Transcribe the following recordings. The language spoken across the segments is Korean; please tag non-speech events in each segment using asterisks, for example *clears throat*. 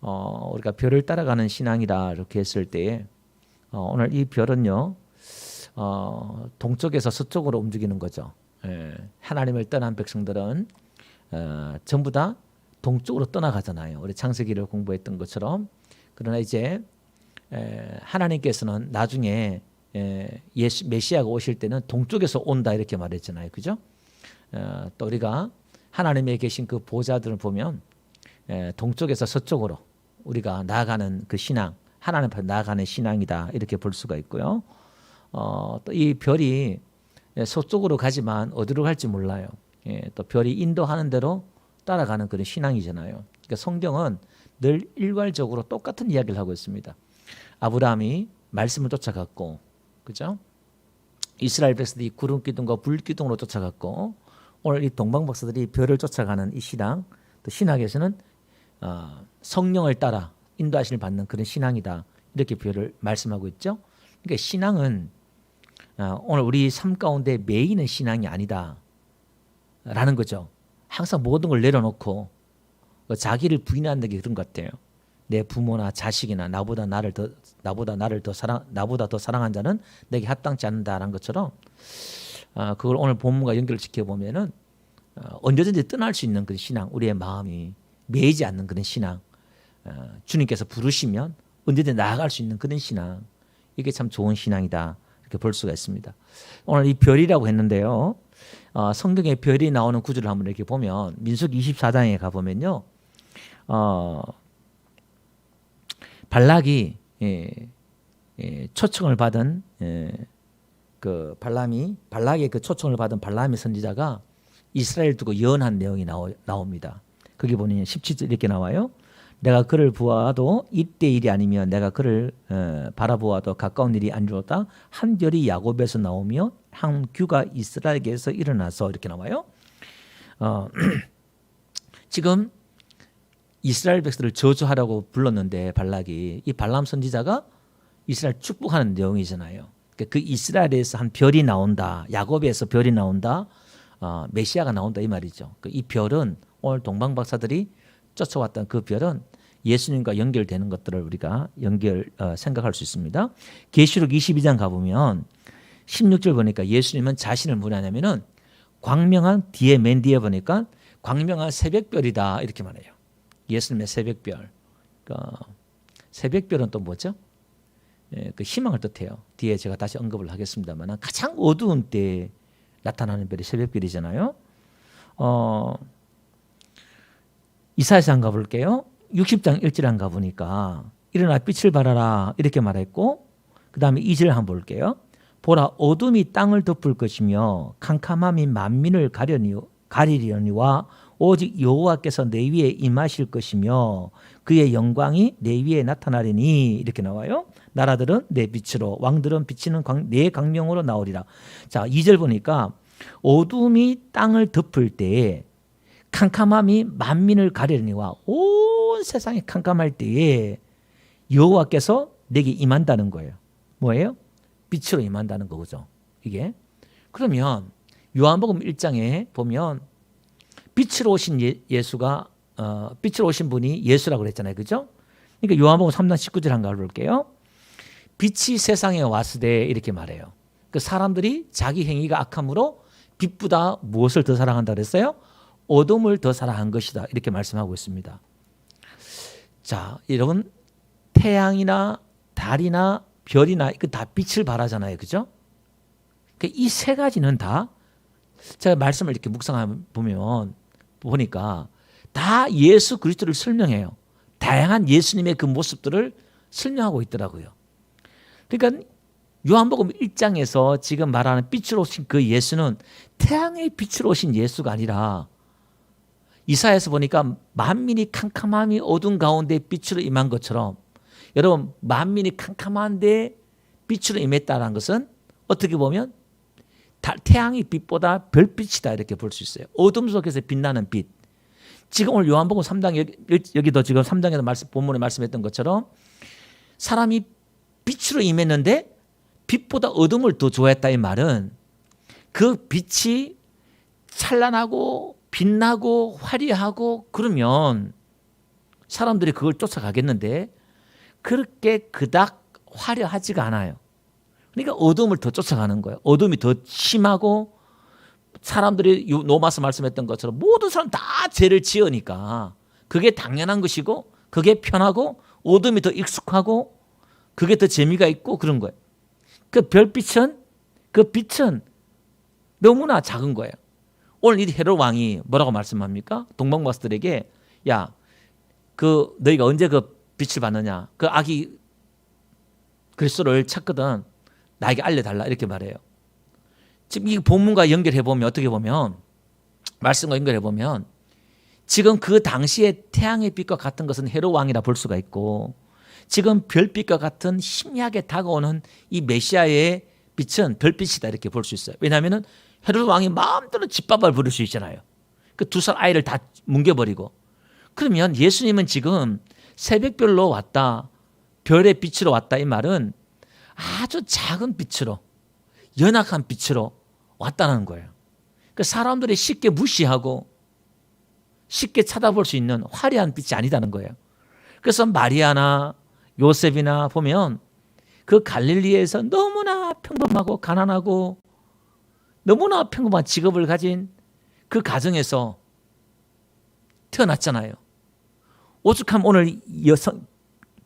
어, 우리가 별을 따라가는 신앙이다 이렇게 했을 때에 어, 오늘 이 별은요 어, 동쪽에서 서쪽으로 움직이는 거죠. 예, 하나님을 떠난 백성들은 어, 전부 다 동쪽으로 떠나가잖아요. 우리 창세기를 공부했던 것처럼 그러나 이제 에, 하나님께서는 나중에 에, 예수, 메시아가 오실 때는 동쪽에서 온다 이렇게 말했잖아요. 그죠? 어, 또 우리가 하나님에 계신 그 보좌들을 보면 에, 동쪽에서 서쪽으로 우리가 나아가는 그 신앙, 하나님 앞에 나아가는 신앙이다 이렇게 볼 수가 있고요. 어, 또 이 별이 예, 서쪽으로 가지만 어디로 갈지 몰라요. 예, 또 별이 인도하는 대로 따라가는 그런 신앙이잖아요. 그러니까 성경은 늘 일괄적으로 똑같은 이야기를 하고 있습니다. 아브라함이 말씀을 쫓아갔고, 그죠? 이스라엘 백성들이 구름 기둥과 불 기둥으로 쫓아갔고, 오늘 이 동방 박사들이 별을 쫓아가는 이 신앙, 또 신학에서는 어, 성령을 따라 인도하심을 받는 그런 신앙이다 이렇게 별을 말씀하고 있죠. 그러니까 신앙은 어, 오늘 우리 삶 가운데 메인은 신앙이 아니다라는 거죠. 항상 모든 걸 내려놓고 어, 자기를 부인하는 게 그런 것 같아요. 내 부모나 자식이나 나보다 나를 더 나보다 나를 더 사랑 나보다 더 사랑한 자는 내게 합당치 않는다라는 것처럼 어, 그걸 오늘 본문과 연결을 지켜 보면은 어, 언제든지 떠날 수 있는 그런 신앙, 우리의 마음이 매이지 않는 그런 신앙, 어, 주님께서 부르시면 언제든지 나아갈 수 있는 그런 신앙, 이게 참 좋은 신앙이다 이렇게 볼 수가 있습니다. 오늘 이 별이라고 했는데요. 어, 성경에 별이 나오는 구절을 한번 이렇게 보면 민숙 24장에 가 보면요. 어, 발락이 예, 예, 초청을 받은 예, 그 발람이 발락의 그 초청을 받은 발람의 선지자가 이스라엘 두고 예언한 내용이 나오, 나옵니다. 거기 보니 17절 이렇게 나와요. 내가 그를 보아도 이때 일이 아니면 내가 그를 어, 바라보아도 가까운 일이 아니로다 한 별이 야곱에서 나오며 한 규가 이스라엘에게서 일어나서 이렇게 나와요. 어, *clears throat* 지금 이스라엘 백성들을 저주하라고 불렀는데 발락이 이 발람 선지자가 이스라엘 축복하는 내용이잖아요. 그러니까 그 이스라엘에서 한 별이 나온다, 야곱에서 별이 나온다, 어, 메시아가 나온다 이 말이죠. 그이 별은 오늘 동방 박사들이 쫓아왔던 그 별은 예수님과 연결되는 것들을 우리가 연결 어, 생각할 수 있습니다. 계시록 22장 가 보면 16절 보니까 예수님은 자신을 뭐냐면은 광명한 뒤에 맨 뒤에 보니까 광명한 새벽별이다 이렇게 말해요. 예수님의 새벽별. 그 새벽별은 또 뭐죠? 예, 그 희망을 뜻해요. 뒤에 제가 다시 언급을 하겠습니다만 가장 어두운 때에 나타나는 별이 새벽별이잖아요. 어, 이사야서 안 가볼게요. 60장 1절 안 가보니까 일어나 빛을 발하라 이렇게 말했고 그 다음에 2절 한번 볼게요. 보라 어둠이 땅을 덮을 것이며 캄캄함이 만민을 가려니, 가리려니와 오직 여호와께서 내 위에 임하실 것이며 그의 영광이 내 위에 나타나리니 이렇게 나와요. 나라들은 내 빛으로 왕들은 비치는 광, 내 강명으로 나오리라. 자, 2절 보니까 어둠이 땅을 덮을 때에 캄캄함이 만민을 가려니와 온 세상이 캄캄할 때에 여호와께서 내게 임한다는 거예요. 뭐예요? 빛으로 임한다는 거죠. 이게 그러면 요한복음 1장에 보면 빛으로 오신 예, 수가 어, 빛으로 오신 분이 예수라고 그랬잖아요. 그죠? 그러니까 요한복음 3장 19절 한번 볼게요. 빛이 세상에 때 이렇게 말해요. 그 사람들이 자기 행위가 악함으로 빛보다 무엇을 더 사랑한다 그랬어요? 어둠을 더 사랑한 것이다. 이렇게 말씀하고 있습니다. 자, 여러분 태양이나 달이나 별이나 그 다 빛을 발하잖아요. 그죠? 이 세 가지는 다 제가 말씀을 이렇게 묵상해 보면 보니까 다 예수 그리스도를 설명해요. 다양한 예수님의 그 모습들을 설명하고 있더라고요. 그러니까 요한복음 1장에서 지금 말하는 빛으로 오신 그 예수는 태양의 빛으로 오신 예수가 아니라 이사에서 보니까 만민이 캄캄함이 어두운 가운데 빛으로 임한 것처럼 여러분 만민이 캄캄한데 빛으로 임했다는 것은 어떻게 보면 태양의 빛보다 별빛이다 이렇게 볼 수 있어요. 어둠 속에서 빛나는 빛. 지금 오늘 요한복음 3장 여기, 도 지금 3장에서 말씀 본문에 말씀했던 것처럼 사람이 빛으로 임했는데 빛보다 어둠을 더 좋아했다 이 말은 그 빛이 찬란하고 빛나고 화려하고 그러면 사람들이 그걸 쫓아가겠는데 그렇게 그닥 화려하지가 않아요. 그러니까 어둠을 더 쫓아가는 거예요. 어둠이 더 심하고 사람들이 요- 노마스 말씀했던 것처럼 모든 사람 다 죄를 지으니까 그게 당연한 것이고 그게 편하고 어둠이 더 익숙하고 그게 더 재미가 있고 그런 거예요. 그 별빛은 그 빛은 너무나 작은 거예요. 오늘 이 헤롯 왕이 뭐라고 말씀합니까? 동방마스들에게 야, 그 너희가 언제 그 빛을 받느냐? 그 아기 그리스도를 찾거든 나에게 알려달라 이렇게 말해요. 지금 이 본문과 연결해 보면 어떻게 보면 말씀과 연결해 보면 지금 그 당시에 태양의 빛과 같은 것은 헤롯 왕이라 볼 수가 있고 지금 별빛과 같은 희미하게 다가오는 이 메시아의 빛은 별빛이다 이렇게 볼 수 있어요. 왜냐하면은 헤롯 왕이 마음대로 집밥을 부릴 수 있잖아요. 그 두 살 아이를 다 뭉개버리고 그러면 예수님은 지금 새벽별로 왔다 별의 빛으로 왔다 이 말은 아주 작은 빛으로 연약한 빛으로 왔다는 거예요. 그 사람들이 쉽게 무시하고 쉽게 찾아볼 수 있는 화려한 빛이 아니다는 거예요. 그래서 마리아나 요셉이나 보면 그 갈릴리에서 너무나 평범하고 가난하고 너무나 평범한 직업을 가진 그 가정에서 태어났잖아요. 오죽하면 오늘 여성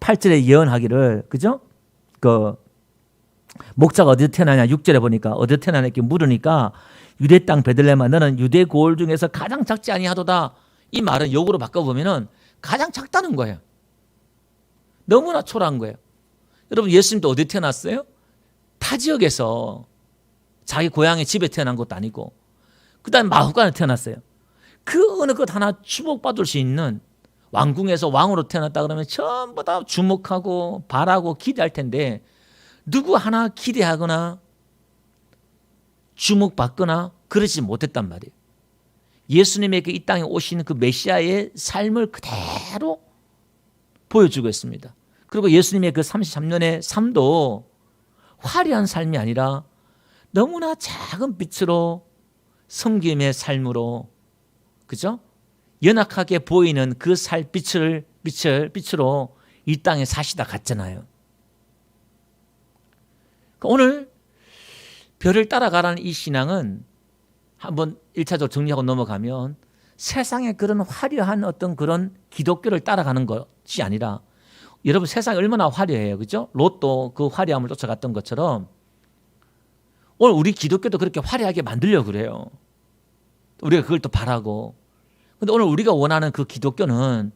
8절에 예언하기를 그죠? 그 목자가 어디서 태어나냐 6절에 보니까 어디서 태어나냐 이렇게 물으니까 유대 땅 베들레헴아 너는 유대 고을 중에서 가장 작지 아니하도다. 이 말은 역으로 바꿔 보면은 가장 작다는 거예요. 너무나 초라한 거예요. 여러분 예수님도 어디 태어났어요? 타 지역에서 자기 고향의 집에 태어난 것도 아니고 그다음에 마후간에 태어났어요. 그 어느 것 하나 주목받을 수 있는 왕궁에서 왕으로 태어났다 그러면 전부 다 주목하고 바라고 기대할 텐데 누구 하나 기대하거나 주목받거나 그러지 못했단 말이에요. 예수님에게 이 땅에 오신 그 메시아의 삶을 그대로 보여주고 있습니다. 그리고 예수님의 그 33년의 삶도 화려한 삶이 아니라 너무나 작은 빛으로 섬김의 삶으로 그죠? 연약하게 보이는 그 살 빛을 빛으로 이 땅에 사시다 갔잖아요. 그러니까 오늘 별을 따라가라는 이 신앙은 한번 1차적으로 정리하고 넘어가면 세상의 그런 화려한 어떤 그런 기독교를 따라가는 것이 아니라 여러분 세상이 얼마나 화려해요. 그죠? 로또 그 화려함을 쫓아갔던 것처럼 오늘 우리 기독교도 그렇게 화려하게 만들려고 그래요. 우리가 그걸 또 바라고. 근데 오늘 우리가 원하는 그 기독교는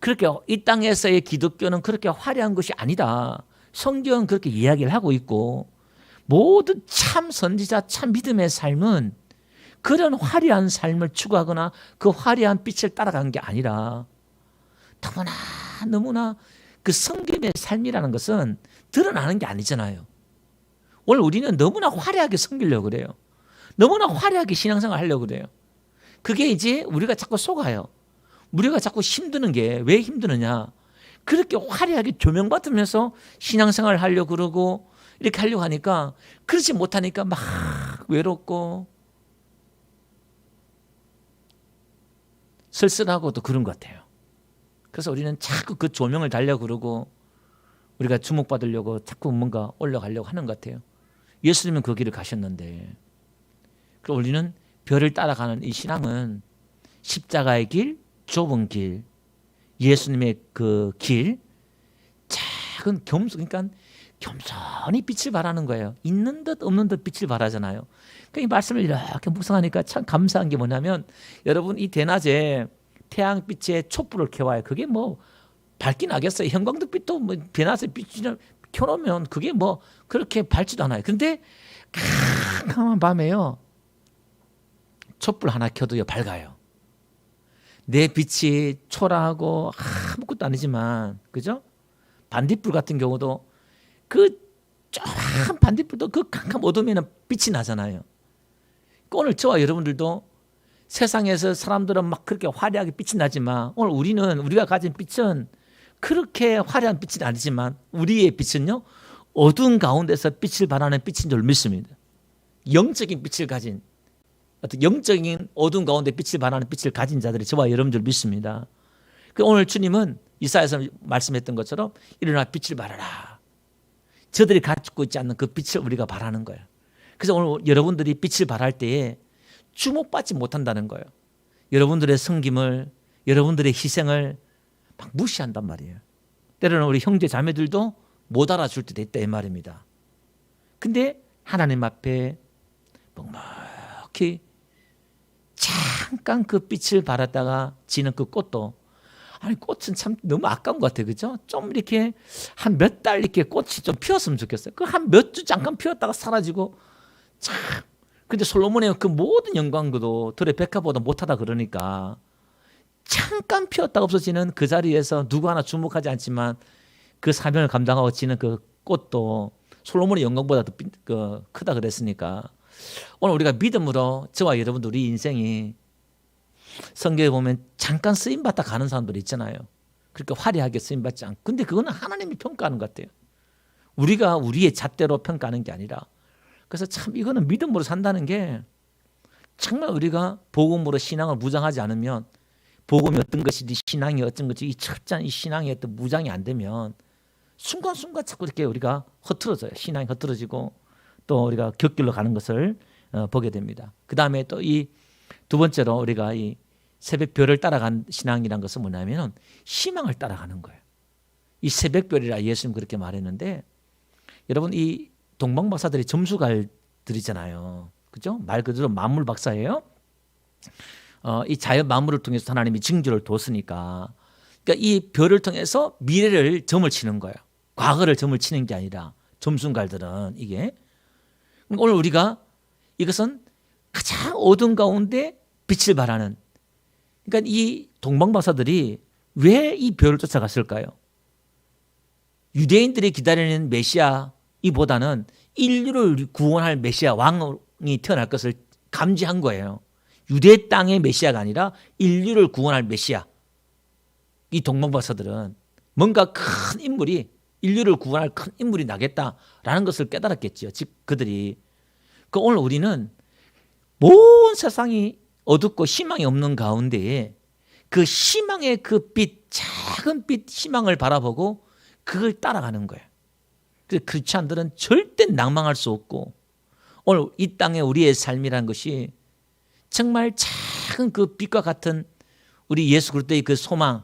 그렇게 이 땅에서의 기독교는 그렇게 화려한 것이 아니다. 성경은 그렇게 이야기를 하고 있고 모든 참 선지자 참 믿음의 삶은 그런 화려한 삶을 추구하거나 그 화려한 빛을 따라간 게 아니라 너무나 너무나 그 성김의 삶이라는 것은 드러나는 게 아니잖아요. 오늘 우리는 너무나 화려하게 섬기려고 그래요. 너무나 화려하게 신앙생활 하려고 그래요. 그게 이제 우리가 자꾸 속아요. 우리가 자꾸 힘드는 게 왜 힘드느냐? 그렇게 화려하게 조명받으면서 신앙생활을 하려고 그러고 이렇게 하려고 하니까 그렇지 못하니까 막 외롭고 쓸쓸하고도 그런 것 같아요. 그래서 우리는 자꾸 그 조명을 달려고 그러고 우리가 주목받으려고 자꾸 뭔가 올라가려고 하는 것 같아요. 예수님은 그 길을 가셨는데 그럼 우리는 별을 따라가는 이 신앙은 십자가의 길, 좁은 길, 예수님의 그 길, 작은 겸손, 그러니까 겸손히 빛을 발하는 거예요. 있는 듯 없는 듯 빛을 발하잖아요. 그러니까 이 말씀을 이렇게 묵상하니까 참 감사한 게 뭐냐면 여러분 이 대낮에 태양빛에 촛불을 켜와요. 그게 뭐 밝긴 하겠어요. 형광등빛도 뭐 대낮에 빛을 켜놓으면 그게 뭐 그렇게 밝지도 않아요. 근데 캄캄한 밤에요. 촛불 하나 켜도요 밝아요. 내 빛이 초라하고 아무것도 아니지만 그죠? 반딧불 같은 경우도 그 조그만 반딧불도 그 캄캄 어둠에는 빛이 나잖아요. 오늘 저와 여러분들도 세상에서 사람들은 막 그렇게 화려하게 빛이 나지만 오늘 우리는 우리가 가진 빛은 그렇게 화려한 빛은 아니지만 우리의 빛은요 어두운 가운데서 빛을 발하는 빛인 줄 믿습니다. 영적인 빛을 가진 어떤 영적인 어두운 가운데 빛을 발하는 빛을 가진 자들이 저와 여러분들 믿습니다. 그 오늘 주님은 이사야서 말씀했던 것처럼 일어나 빛을 발하라. 저들이 갖고 있지 않는 그 빛을 우리가 발하는 거예요. 그래서 오늘 여러분들이 빛을 발할 때에 주목받지 못한다는 거예요. 여러분들의 섬김을, 여러분들의 희생을 막 무시한단 말이에요. 때로는 우리 형제 자매들도 못 알아줄 때도 있다 이 말입니다. 근데 하나님 앞에 묵묵히 잠깐 그 빛을 발하다가 지는 그 꽃도 아니 꽃은 참 너무 아까운 것 같아요. 그죠? 좀 이렇게 한 몇 달 이렇게 꽃이 좀 피었으면 좋겠어요. 그 한 몇 주 잠깐 피었다가 사라지고 참 근데 솔로몬의 그 모든 영광도 들의 백화보다 못하다 그러니까 잠깐 피었다가 없어지는 그 자리에서 누구 하나 주목하지 않지만 그 사명을 감당하고 지는 그 꽃도 솔로몬의 영광보다 더 빈- 그 크다 그랬으니까 오늘 우리가 믿음으로 저와 여러분들 우리 인생이 성경에 보면 잠깐 쓰임 받다 가는 사람들 있잖아요. 그러니까 화려하게 쓰임 받지 않고 근데 그거는 하나님이 평가하는 것 같아요. 우리가 우리의 잣대로 평가하는 게 아니라 그래서 참 이거는 믿음으로 산다는 게 정말 우리가 복음으로 신앙을 무장하지 않으면 복음이 어떤 것이지 신앙이 어떤 것이 이 철저한 이 신앙이 어떤 무장이 안 되면 순간순간 자꾸 이렇게 우리가 흐트러져요. 신앙이 흐트러지고 또 우리가 격길로 가는 것을 어, 보게 됩니다. 그 다음에 또 이 두 번째로 우리가 이 새벽별을 따라간 신앙이란 것은 뭐냐면은 희망을 따라가는 거예요. 이 새벽별이라 예수님 그렇게 말했는데 여러분 이 동방 박사들이 점수갈들이잖아요. 그죠? 말 그대로 만물 박사예요. 어, 이 자연 만물을 통해서 하나님이 징조를 뒀으니까 그러니까 이 별을 통해서 미래를 점을 치는 거예요. 과거를 점을 치는 게 아니라 점순갈들은 이게 오늘 우리가 이것은 가장 어두운 가운데 빛을 발하는 그러니까 이 동방박사들이 왜 이 별을 쫓아갔을까요? 유대인들이 기다리는 메시아 이보다는 인류를 구원할 메시아 왕이 태어날 것을 감지한 거예요. 유대 땅의 메시아가 아니라 인류를 구원할 메시아. 이 동방박사들은 뭔가 큰 인물이 인류를 구원할 큰 인물이 나겠다라는 것을 깨달았겠지요. 즉 그들이 그 오늘 우리는 온 세상이 어둡고 희망이 없는 가운데에 그 희망의 그 빛, 작은 빛 희망을 바라보고 그걸 따라가는 거예요. 그래서 크리스찬들은 절대 낭망할 수 없고 오늘 이 땅에 우리의 삶이라는 것이 정말 작은 그 빛과 같은 우리 예수 그리스도의 그 소망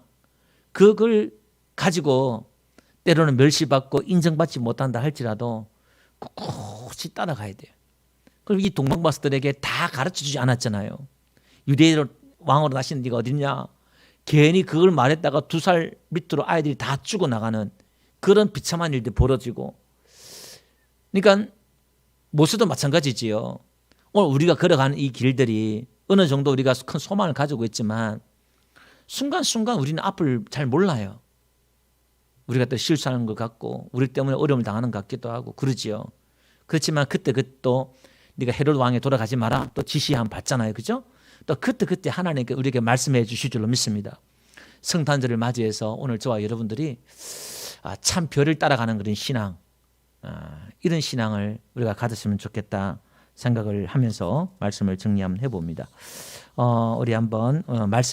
그걸 가지고 때로는 멸시받고 인정받지 못한다 할지라도 꿋꿋이 따라가야 돼요. 그리고 이 동방박사들에게 다 가르쳐 주지 않았잖아요. 유대인 왕으로 나시는 네가 어딨냐? 괜히 그걸 말했다가 두 살 밑으로 아이들이 다 죽어 나가는 그런 비참한 일들이 벌어지고 그러니까 모세도 마찬가지지요. 오늘 우리가 걸어가는 이 길들이 어느 정도 우리가 큰 소망을 가지고 있지만 순간순간 우리는 앞을 잘 몰라요. 우리가 또 실수하는 것 같고 우리 때문에 어려움을 당하는 것 같기도 하고 그러지요. 그렇지만 그때 그또 네가 헤롯 왕에 돌아가지 마라 또 지시함 받잖아요. 그죠? 또 그때 그때 하나님께 우리에게 말씀해 주실 줄로 믿습니다. 성탄절을 맞이해서 오늘 저와 여러분들이 아, 참 별을 따라가는 그런 신앙 아, 이런 신앙을 우리가 가졌으면 좋겠다 생각을 하면서 말씀을 정리 한번 해봅니다. 어, 우리 한번 어, 말씀